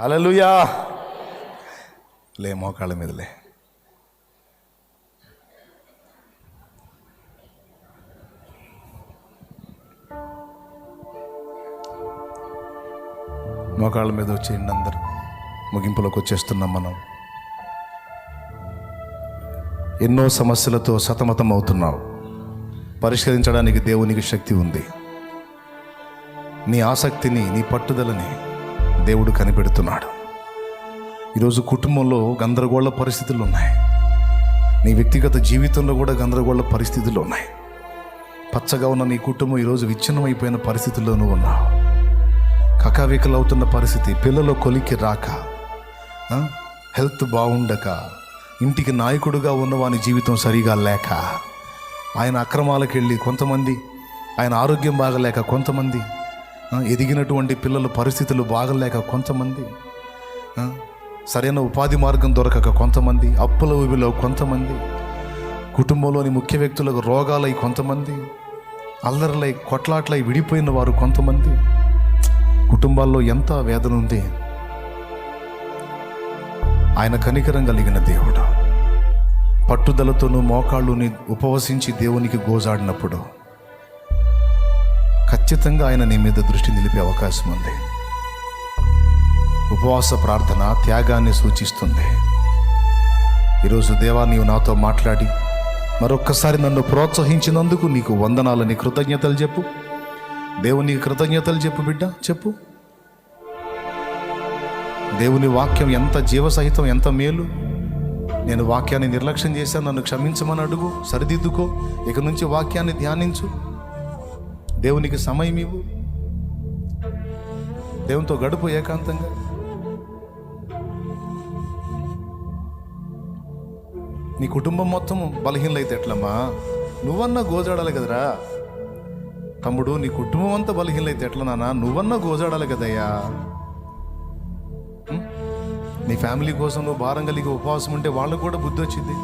హలలుయా లే మోకాళ్ళ మీదలే మోకాళ్ళ మీద వచ్చేయండి అందరు ముగింపులోకి వచ్చేస్తున్నాం మనం. ఎన్నో సమస్యలతో సతమతం అవుతున్నావు పరిష్కరించడానికి దేవునికి శక్తి ఉంది. నీ ఆసక్తిని నీ పట్టుదలని దేవుడు కనిపెడుతున్నాడు. ఈరోజు కుటుంబంలో గందరగోళ పరిస్థితులు ఉన్నాయి నీ వ్యక్తిగత జీవితంలో కూడా గందరగోళ పరిస్థితులు ఉన్నాయి. పచ్చగా ఉన్న నీ కుటుంబం ఈరోజు విచ్ఛిన్నమైపోయిన పరిస్థితుల్లో నువ్వు ఉన్నావు కకావికలవుతున్న పరిస్థితి పిల్లల కొలికి రాక హెల్త్ బాగుండక ఇంటికి నాయకుడుగా ఉన్నవాని జీవితం సరిగా లేక ఆయన అక్రమాలకు వెళ్ళి కొంతమంది ఆయన ఆరోగ్యం బాగలేక కొంతమంది ఎదిగినటువంటి పిల్లల పరిస్థితులు బాగలేక కొంతమంది సరైన ఉపాధి మార్గం దొరకక కొంతమంది అప్పుల ఊబిలో కొంతమంది కుటుంబంలోని ముఖ్య వ్యక్తులకు రోగాలై కొంతమంది అల్లర్లై కొట్లాట్లై విడిపోయిన వారు కొంతమంది. కుటుంబాల్లో ఎంత వేదన ఉంది. ఆయన కనికరం కలిగిన దేవుడు. పట్టుదలతోనూ మోకాళ్ళుని ఉపవసించి దేవునికి గోజాడినప్పుడు ఖచ్చితంగా ఆయన నీ మీద దృష్టి నిలిపే అవకాశం ఉంది. ఉపవాస ప్రార్థన త్యాగాన్ని సూచిస్తుంది. ఈరోజు దేవా నీవు నాతో మాట్లాడి మరొక్కసారి నన్ను ప్రోత్సహించినందుకు నీకు వందనాలని కృతజ్ఞతలు చెప్పు. దేవుని కృతజ్ఞతలు చెప్పు బిడ్డ చెప్పు. దేవుని వాక్యం ఎంత జీవసహితం ఎంత మేలు. నేను వాక్యాన్ని నిర్లక్ష్యం చేశాను నన్ను క్షమించమని అడుగు సరిదిద్దుకో ఇక నుంచి వాక్యాన్ని ధ్యానించు. దేవునికి సమయం ఇవ్వు. దేవునితో గడుపు ఏకాంతంగా. నీ కుటుంబం మొత్తం బలహీనలైతే ఎట్లమ్మా? నువ్వన్నా గోజాడాలి కదరా? తమ్ముడు నీ కుటుంబం అంతా బలహీనలైతే ఎట్లా నాన్న? నువ్వన్నా గోజాడాలి కదయ్యా. నీ ఫ్యామిలీ కోసం నువ్వు భారం కలిగి ఉపవాసం ఉంటే వాళ్ళకు కూడా బుద్ధి వచ్చింది.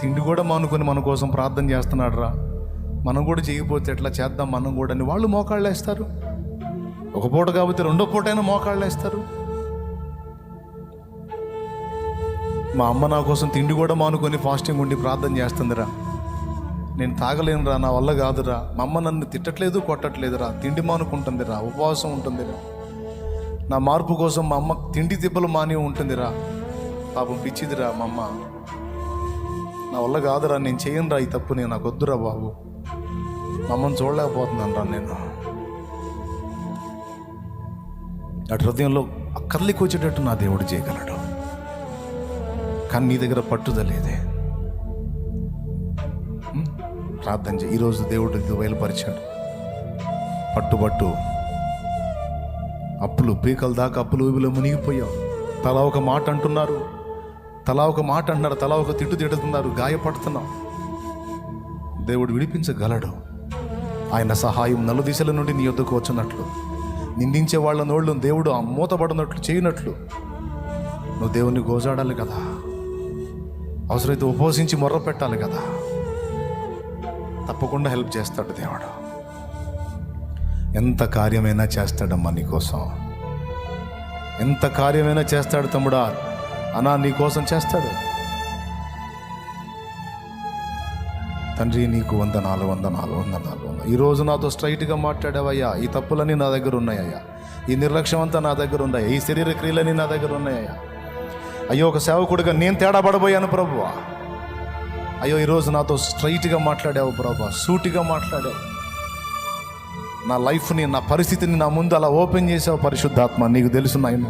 తిండి కూడా మానుకొని మన కోసం ప్రార్థన చేస్తున్నాడు రా మనం కూడా చేయకపోతే ఎట్లా చేద్దాం మనం కూడా అని వాళ్ళు మోకాళ్ళు వేస్తారు. ఒక పూట కాబట్టి రెండో పూటైనా మోకాళ్ళు వేస్తారు. మా అమ్మ నా కోసం తిండి కూడా మానుకొని ఫాస్టింగ్ ఉండి ప్రార్థన చేస్తుందిరా. నేను తాగలేనురా నా వల్ల కాదురా. మా అమ్మ నన్ను తిట్టట్లేదు కొట్టట్లేదురా. తిండి మానుకుంటుందిరా ఉపవాసం ఉంటుందిరా. నా మార్పు కోసం మా అమ్మ తిండి తిప్పలు మాని ఉంటుందిరా. పాపం పిచ్చిదిరా మా అమ్మ. నా వల్ల కాదురా నేను చేయనురా ఈ తప్పు నేను నాకు వద్దురా బాబు. మమ్మల్ని చూడలేకపోతున్నాను రా నేను. అటు హృదయంలో కదలికి వచ్చేటట్టు నా దేవుడు చేయగలడు. కానీ నీ దగ్గర పట్టుదల లేదే. ప్రార్థన చేయి. ఈరోజు దేవుడు ఇది బయలుపరిచాడు. పట్టుబట్టు అప్పులు పీకల దాకా అప్పులు ఊబిలో మునిగిపోయావు. తలా ఒక మాట అంటున్నారు. తలా ఒక మాట అంటున్నారు. తలా ఒక తిట్టు తిడుతున్నారు. గాయపడుతున్నావు. దేవుడు విడిపించగలడు. ఆయన సహాయం నలుదిశల నుండి నీ యొద్దకు వచ్చినట్లు. నిందించే వాళ్ళ నోళ్ళు దేవుడు ఆ మూతపడినట్లు చేయనట్లు. నువ్వు దేవుణ్ణి గోజాడాలి కదా. అవసరమైతే ఉపవసించి మొర్ర పెట్టాలి కదా. తప్పకుండా హెల్ప్ చేస్తాడు దేవుడు. ఎంత కార్యమైనా చేస్తాడమ్మా నీకోసం ఎంత కార్యమైనా చేస్తాడు తమ్ముడా. అనా నీకోసం చేస్తాడు. తండ్రి నీకు వందనాలు వందనాలు వందనాలు వంద ఈరోజు నాతో స్ట్రైట్గా మాట్లాడావయ్యా. ఈ తప్పులన్నీ నా దగ్గర ఉన్నాయ్యా ఈ నిర్లక్ష్యం అంతా నా దగ్గర ఉన్నాయా? ఈ శరీర క్రియలన్నీ నా దగ్గర ఉన్నాయ్యా అయ్యో ఒక సేవకుడిగా నేను తేడా పడబోయాను ప్రభువా. అయ్యో ఈరోజు నాతో స్ట్రైట్గా మాట్లాడావు ప్రభా సూటిగా మాట్లాడావు. నా లైఫ్ని నా పరిస్థితిని నా ముందు అలా ఓపెన్ చేసావు పరిశుద్ధాత్మ. నీకు తెలుసు నాయన.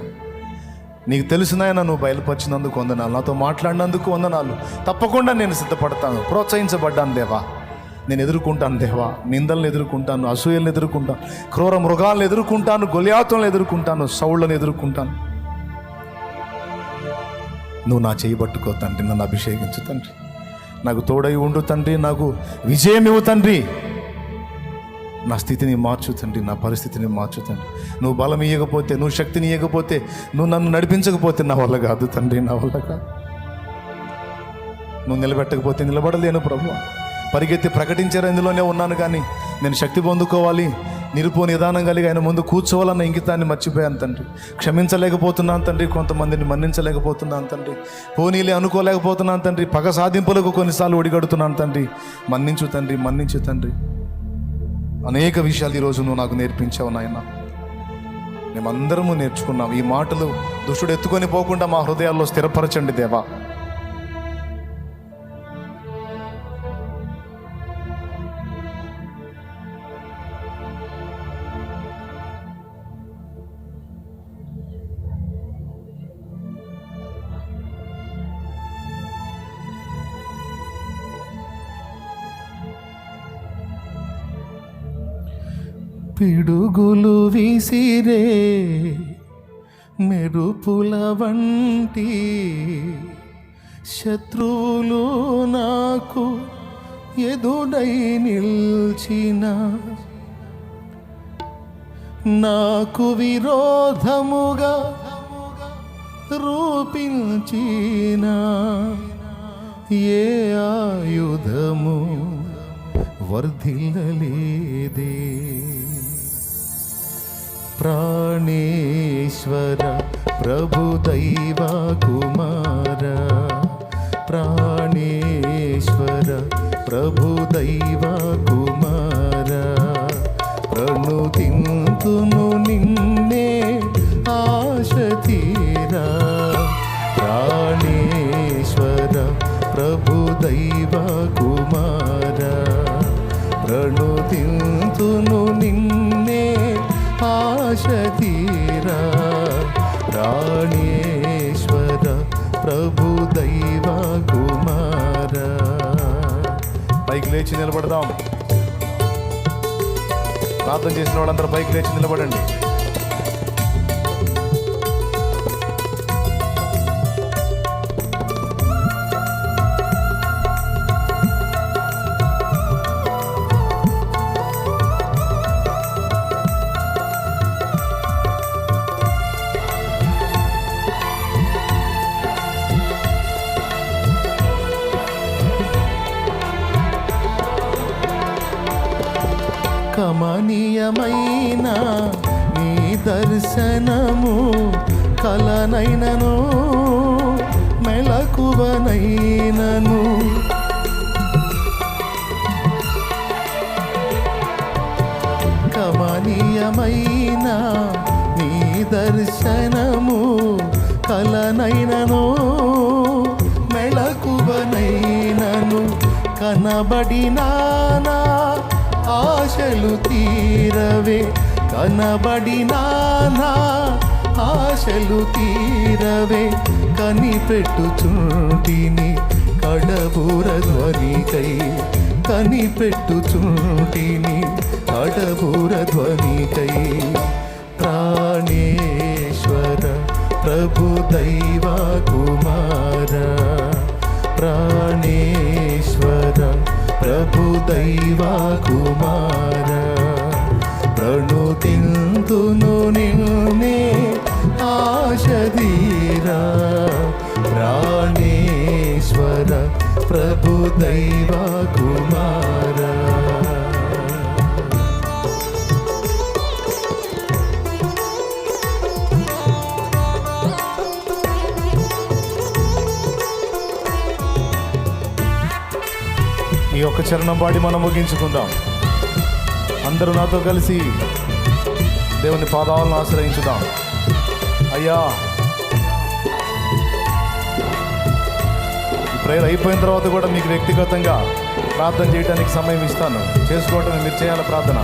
నీకు తెలిసినాయన నువ్వు బయలుపరిచినందుకు వందనాలు. నాతో మాట్లాడినందుకు వందనాలు. తప్పకుండా నేను సిద్ధపడతాను. ప్రోత్సహించబడ్డాను దేవా. నేను ఎదుర్కొంటాను దేవా. నిందలను ఎదుర్కొంటాను అసూయలను ఎదుర్కొంటాను క్రూర మృగాలను ఎదుర్కొంటాను గొలియాతులను ఎదుర్కొంటాను సౌళ్ళను ఎదుర్కొంటాను. నువ్వు నా చేయి పట్టుకో తండ్రి నన్ను అభిషేకించు తండ్రి. నాకు తోడై ఉండు తండ్రి నాకు విజయం ఇవ్వు తండ్రి. నా స్థితిని మార్చు తండ్రి నా పరిస్థితిని మార్చు తండ్రి నువ్వు బలం ఇవ్వకపోతే నువ్వు శక్తిని ఇవ్వకపోతే నువ్వు నన్ను నడిపించకపోతే నా వల్ల కాదు తండ్రి నా వల్ల కాదు. నువ్వు నిలబెట్టకపోతే నిలబడలేను ప్రభు. పరిగెత్తి ప్రకటించారు ఇందులోనే ఉన్నాను కానీ నేను శక్తి పొందుకోవాలి. నిరుపో నిదానం కలిగి ఆయన ముందు కూర్చోవాలన్న ఇంకితాన్ని మర్చిపోయాను తండ్రి. క్షమించలేకపోతున్నాను తండ్రి కొంతమందిని మన్నించలేకపోతున్నాను తండ్రి. పోనీలే అనుకోలేకపోతున్నాను తండ్రి. పగ సాధింపులకు కొన్నిసార్లు ఒడిగడుతున్నాను తండ్రి. మన్నించు తండ్రి మన్నించు తండ్రి. అనేక విషయాలు ఈరోజు నువ్వు నాకు నేర్పించావు నాయన. మేమందరము నేర్చుకున్నాం. ఈ మాటలు దుష్టుడు ఎత్తుకొని పోకుండా మా హృదయాల్లో స్థిరపరచండి దేవా. పిడుగులు విసిరే మెరుపుల వంటి శత్రువులు నాకు ఎదుడై నిల్చిన. నాకు విరోధముగా రూపించిన ఏ ఆయుధము వర్ధిల్లలేదే. ప్రాణేశ్వర ప్రభు దైవ కుమార. ప్రాణేశ్వర ప్రభు దైవ కుమార. ప్రణుతింతును నిన్నే లేచి నిలబడదాం. ప్రార్థన చేసిన వాళ్ళందరూ పైకి లేచి నిలబడండి. కమనీయమైన నీ దర్శనము కలనైనను మెలకువనైనను. కమనీయమైన నీ దర్శనము కలనైనను మెళకువనైనను కనబడినానా ఆశలు తీరవే కనబడినానా? ఆశలు తీరవే కనిపెట్టుచుంటిని కడబూర ధ్వనికై కనిపెట్టుచుంటిని కడబూర ధ్వనికై ప్రాణేశ్వర ప్రభు దైవ కుమార ప్రాణేశ్వర ప్రభు దైవ కుమార ప్రణుతింతును నిన్నే ఆశదీరా ప్రాణేశ్వర ప్రభు దైవ కుమార ఒక చరణం పాడి మనం ముగించుకుందాం. అందరూ నాతో కలిసి దేవుని పాదాలను ఆశ్రయించుదాం. అయ్యా ఈ ప్రేయర్ అయిపోయిన తర్వాత కూడా మీకు వ్యక్తిగతంగా ప్రార్థన చేయడానికి సమయం ఇస్తాను. చేసుకోవటం మీరు చేయాలి ప్రార్థన.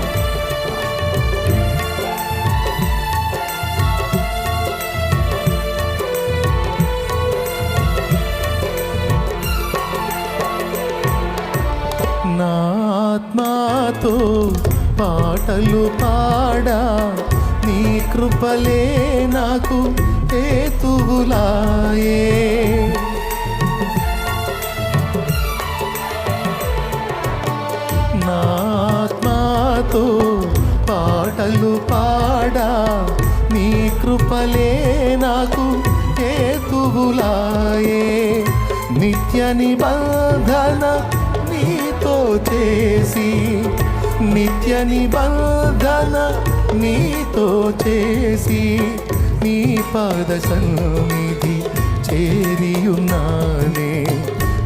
నాత్మాతో పాటలు పాడా. నీ కృపలే నాకు హేతువులాయే. నాత్మాతో పాటలు పాడా. నీ కృపలే నాకు హేతువులాయే. నిత్య నిబంధన చేసి నిత్య నిబంధన నీతో చేసి నీ పాద సన్నిధి చేరియున్నానే.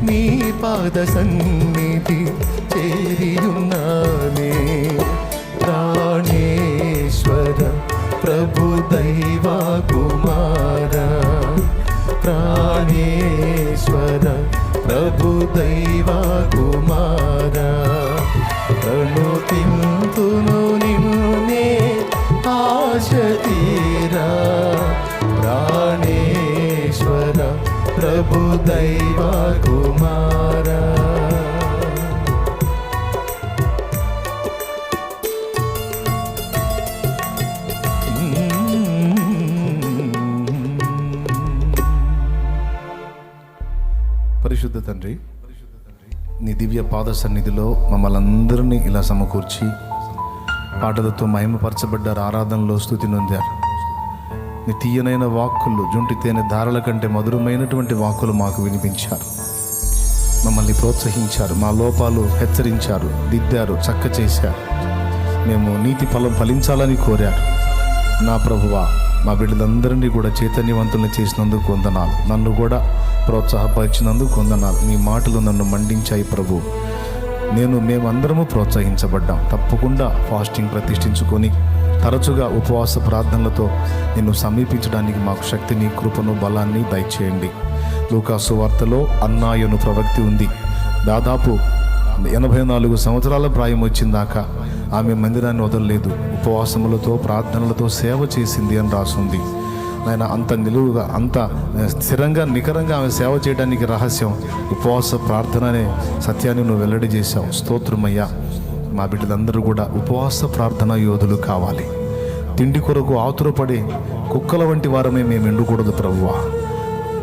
నీ పాద సన్నిధి చేరియున్నానే. ప్రాణేశ్వర ప్రభు దైవ కుమార. ప్రాణేశ్వర ప్రభు దైవ పరిశుద్ధ తండ్రి నీ దివ్య పాద సన్నిధిలో మమ్మల్ని అందరినీ ఇలా సమకూర్చి పాటలతో మహిమపరచబడ్డారు ఆరాధనలో స్థుతి నొందారు. నీ తీయనైన వాక్కులు జుంటి తేనె ధారల కంటే మధురమైనటువంటి వాక్కులు మాకు వినిపించారు. మమ్మల్ని ప్రోత్సహించారు మా లోపాలు హెచ్చరించారు దిద్దారు చక్క చేశారు. మేము నీతి ఫలం ఫలించాలని కోరారు. నా ప్రభువా మా బిడ్డలందరినీ కూడా చైతన్యవంతుల్ని చేసినందుకు వందనాలు. నన్ను కూడా ప్రోత్సాహపరిచినందుకు కొందనాలు నీ మాటలు నన్ను మండించాయి ప్రభు. నేను మేమందరము ప్రోత్సహించబడ్డాం. తప్పకుండా ఫాస్టింగ్ ప్రతిష్ఠించుకొని తరచుగా ఉపవాస ప్రార్థనలతో నిన్ను సమీపించడానికి మాకు శక్తిని కృపను బలాన్ని దయచేయండి. లూకాసు వార్తలో అన్నాయను ప్రవక్తి ఉంది. దాదాపు ఎనభై నాలుగు సంవత్సరాల ప్రాయం వచ్చిందాకా ఆమె మందిరాన్ని వదలలేదు. ఉపవాసములతో ప్రార్థనలతో సేవ చేసింది అని రాసుంది. ఆయన అంత నిలువుగా అంత స్థిరంగా నికరంగా ఆమె సేవ చేయడానికి రహస్యం. ఉపవాస ప్రార్థన అనే సత్యాన్ని నువ్వు వెల్లడి చేశావు. స్తోత్రమయ్యా మా బిడ్డలందరూ కూడా ఉపవాస ప్రార్థన యోధులు కావాలి. తిండి కొరకు ఆతురపడే కుక్కల వంటి వారమే మేము ఎండకూడదు ప్రభువా.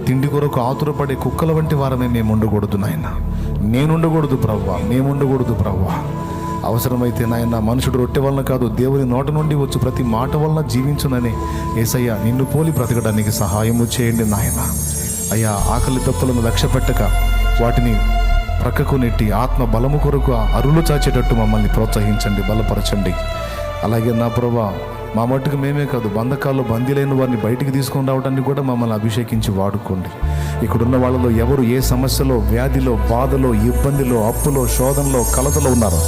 తిండి కొరకు ఆతురపడే కుక్కల వంటి వారమే మేము ఉండకూడదు నాయన. నేను ఉండకూడదు ప్రవ్వా మేము ఉండకూడదు ప్రవ్వా అవసరమైతే నాయన మనుషుడు రొట్టె వలన కాదు దేవుని నోట నుండి వచ్చి ప్రతి మాట వలన జీవించునని ఏసయ్య నిన్ను పోలి బ్రతకడానికి సహాయము చేయండి నాయన. అయ్యా ఆకలి తప్పులను లక్ష్య పెట్టక వాటిని ప్రక్కకు నెట్టి ఆత్మ బలము కొరకు అరులు చాచేటట్టు మమ్మల్ని ప్రోత్సహించండి బలపరచండి. అలాగే నా ప్రభా మా మట్టుకు మేమే కాదు బంధకాల్లో బందీలైన వారిని బయటికి తీసుకొని రావడానికి కూడా మమ్మల్ని అభిషేకించి వాడుకోండి. ఇక్కడున్న వాళ్ళలో ఎవరు ఏ సమస్యలో వ్యాధిలో బాధలో ఇబ్బందిలో అప్పులో శోధనలో కలతలో ఉన్నారో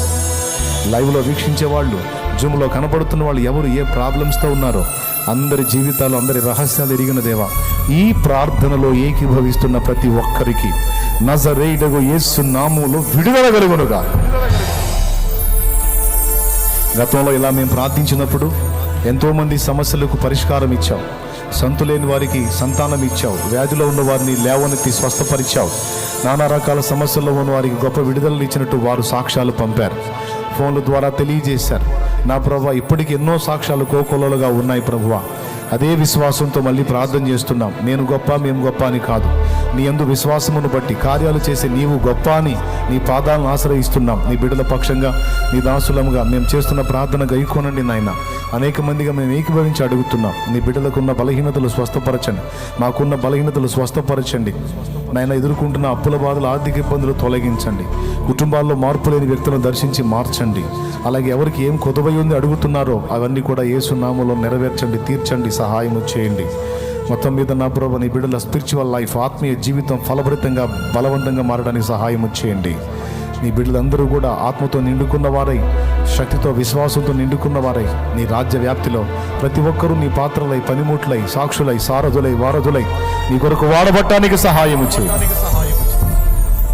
లైవ్లో వీక్షించే వాళ్ళు జూమ్లో కనపడుతున్న వాళ్ళు ఎవరు ఏ ప్రాబ్లమ్స్తో ఉన్నారో అందరి జీవితాలు అందరి రహస్యాలు ఎరిగిన దేవా ఈ ప్రార్థనలో ఏకీభవిస్తున్న ప్రతి ఒక్కరికి నజరేయుడగు యేసు నామములో విడుదల కలుగునుగా. గతంలో ఇలా మేము ప్రార్థించినప్పుడు ఎంతోమంది సమస్యలకు పరిష్కారం ఇచ్చావు. సంతులేని వారికి సంతానం ఇచ్చావు. వ్యాధిలో ఉన్న వారిని లేవనెత్తి స్వస్థపరిచావు. నానా రకాల సమస్యల్లో ఉన్న వారికి గొప్ప విడుదలలు ఇచ్చినట్టు వారు సాక్ష్యాలు పంపారు. ఫోన్ల ద్వారా తెలియజేశారు. నా ప్రభా ఇప్పటికి ఎన్నో సాక్ష్యాలు కోకొలలుగా ఉన్నాయి ప్రభువా అదే విశ్వాసంతో మళ్ళీ ప్రార్థన చేస్తున్నాం. నేను గొప్ప మేము గొప్ప అని కాదు. నీ అందు విశ్వాసమును బట్టి కార్యాలు చేసే నీవు గొప్ప అని నీ పాదాలను ఆశ్రయిస్తున్నాం. నీ బిడ్డల పక్షంగా నీ దాసులముగా మేము చేస్తున్న ప్రార్థన గైకోనండి నాయన. అనేక మందిగా మేము ఏకీభవించి అడుగుతున్నాం. నీ బిడ్డలకున్న బలహీనతలు స్వస్థపరచండి. మాకున్న బలహీనతలు స్వస్థపరచండి. నాయన ఎదుర్కొంటున్న అప్పుల బాధలు ఆర్థిక ఇబ్బందులు తొలగించండి. కుటుంబాల్లో మార్పు లేని వ్యక్తులను దర్శించి మార్చండి. అలాగే ఎవరికి ఏం కొదవై ఉంది అడుగుతున్నారో అవన్నీ కూడా ఏసునామంలో నెరవేర్చండి తీర్చండి సహాయం చేయండి. మొత్తం మీద నా ప్రభు నీ బిడ్డల స్పిరిచువల్ లైఫ్ ఆత్మీయ జీవితం ఫలభరితంగా బలవంతంగా మారడానికి సహాయం చేయండి. నీ బిడ్డలందరూ కూడా ఆత్మతో నిండుకున్న వారై శక్తితో విశ్వాసంతో నిండుకున్న వారై నీ రాజ్య వ్యాప్తిలో ప్రతి ఒక్కరూ నీ పాత్రలై పనిముట్లై సాక్షులై సారథులై వారధులై నీ కొరకు వాడబట్టానికి సహాయం చేయి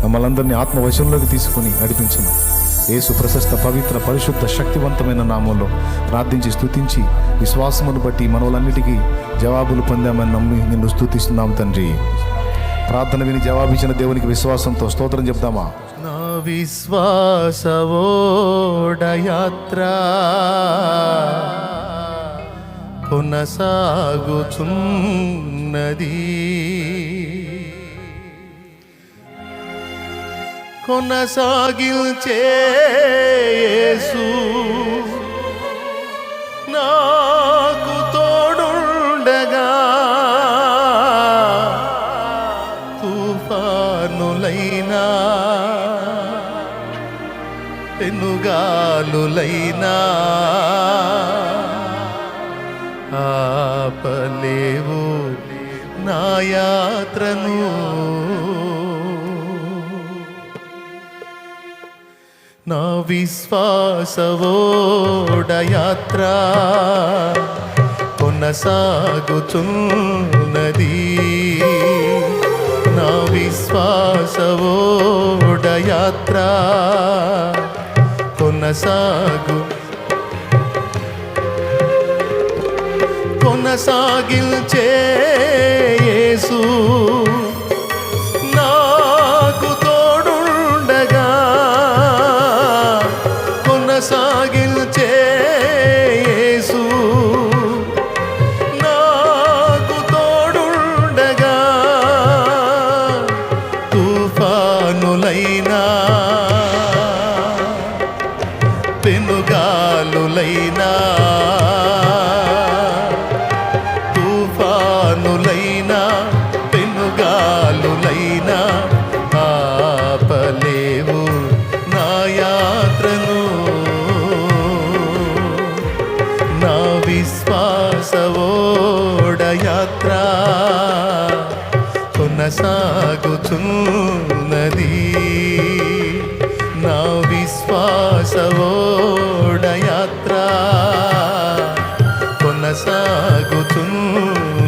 మమ్మల్ని అందరినీ ఆత్మవశంలోకి తీసుకుని నడిపించమని. యేసు ప్రశస్త పవిత్ర పరిశుద్ధ శక్తివంతమైన నామంలో ప్రార్థించి స్థుతించి విశ్వాసమును బట్టి మనవులన్నిటికీ జవాబులు పొందామని నమ్మి నిన్ను స్థుతిస్తున్నాం తండ్రి. ప్రార్థన విని జవాబిచ్చిన దేవునికి విశ్వాసంతో స్తోత్రం చెప్దామా? నా విశ్వాస ఓడయాత్ర కొనసాగుచున్నది. కొనసాగిల్చేసు నాకు తోడుండగా తుఫానులైనా పెనుగాలులైనా ఆపలేవు నా యాత్రను. నా విశ్వాసవోడయాత్ర కొనసాగుచున్నది. నా విశ్వాసవోడయాత్ర కొనసాగు కొనసాగిల్చే యేసు. চেয়ে Oh.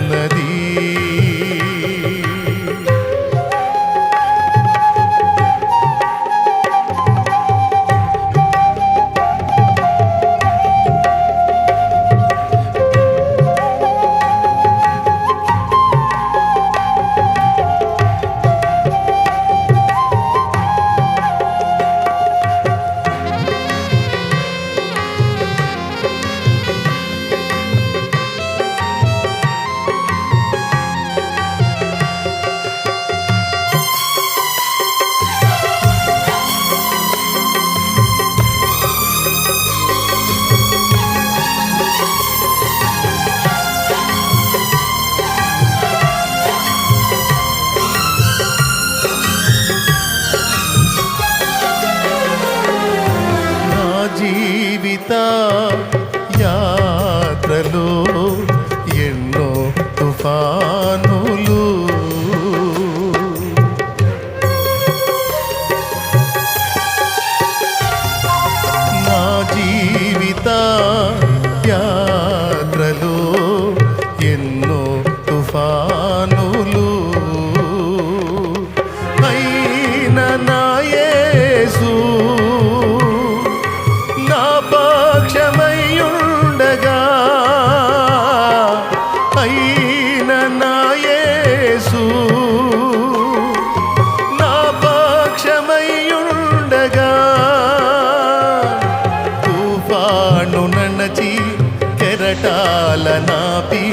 వలనాపి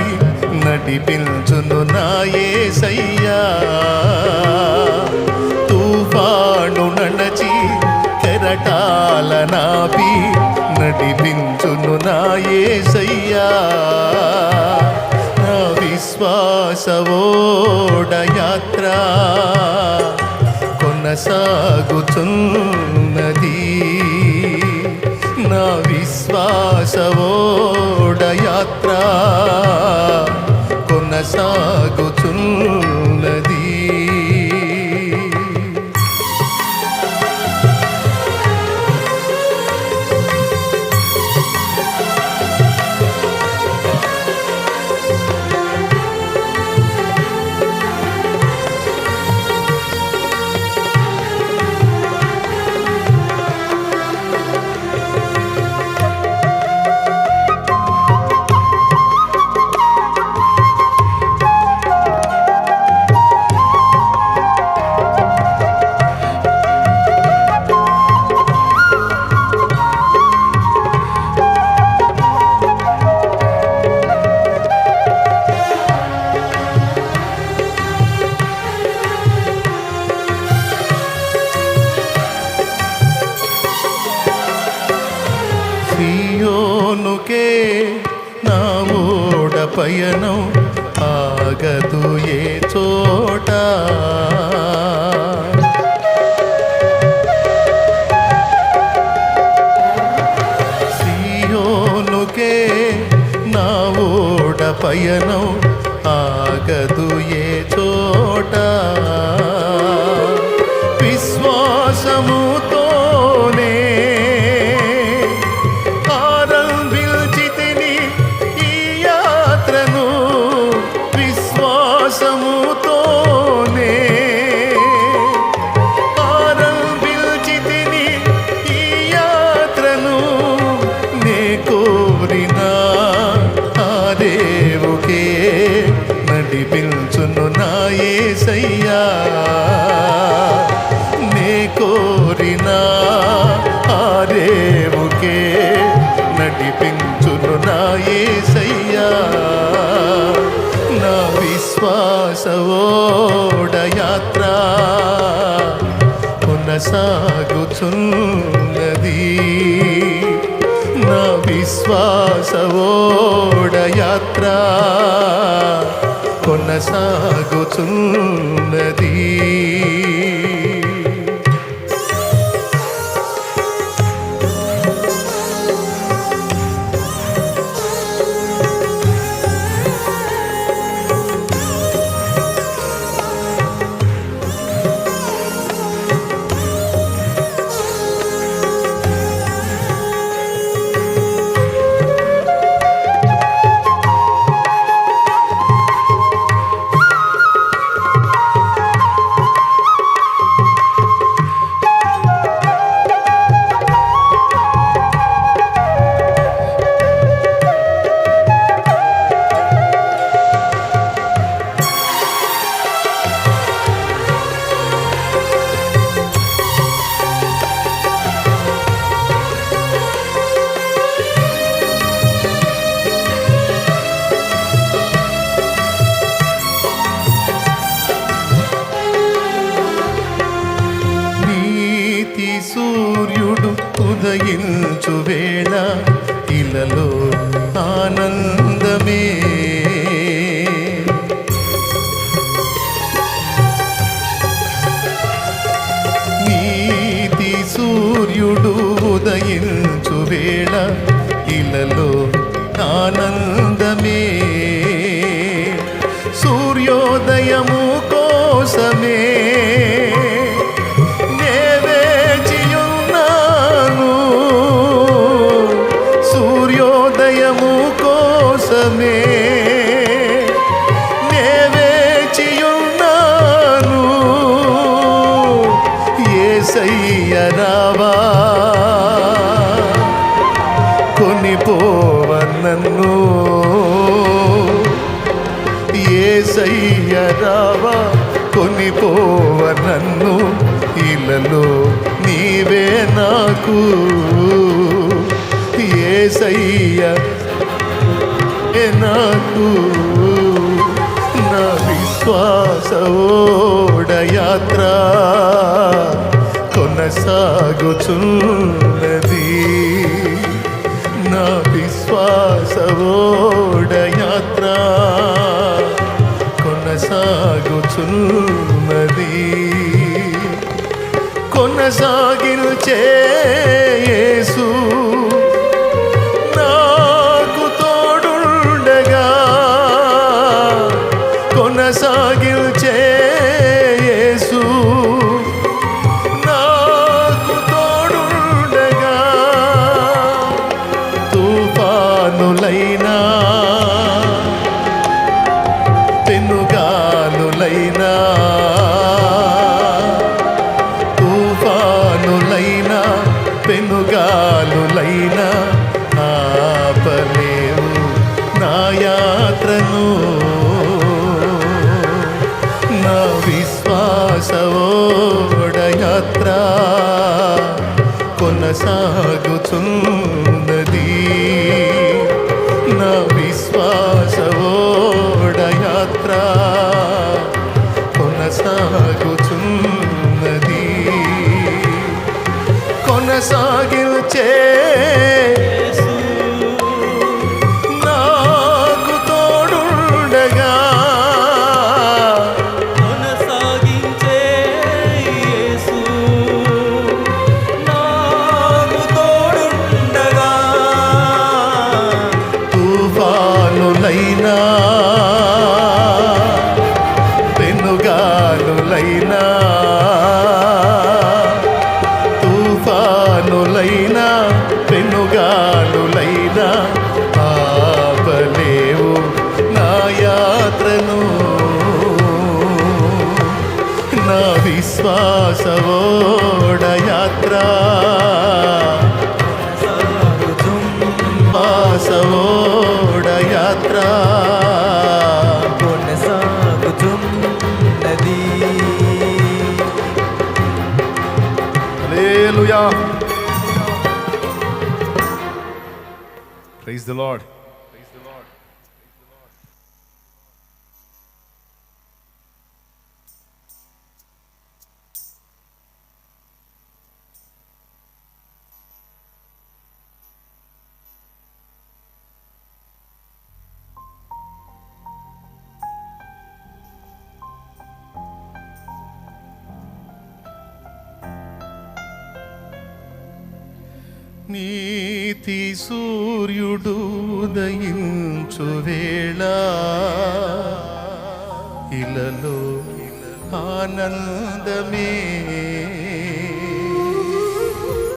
నాయే సయ్యా తూఫాను నడచి కెరటాల నాపి నటిపించును నాయే సయ్యా నా విశ్వాసవోడ యాత్ర కొనసాగుతున్నది ಯತ್ನ ವಿಶ್ವಾಸವೋಡ ಯಾತ್ರ ಕೊನಸಾಗುಚುಲ್ಲದೀ నడిచినా ఆరేవుకే నడిపించును నా ఏసయ్యా. నా విశ్వాసవోడ యాత్ర కొనసాగుచున్నది. నా విశ్వాసవోడ యాత్ర కొనసాగుచున్నది. నీళ్ళలో నీవే నాకు. ఏ సయ్య నాకు. నా విశ్వాస యాత్ర కొనసాగుచున్నది. నా విశ్వాసవో కొనసాగించే యేసు. నాకు తోడుండగా కొనసాగించే యేసు. నాకు తోడుండగా తుఫానులైన సాగుచుంది Praise the Lord. నీతి సూర్యుడు దయించు వేళ. ఇలలో ఆనందమే.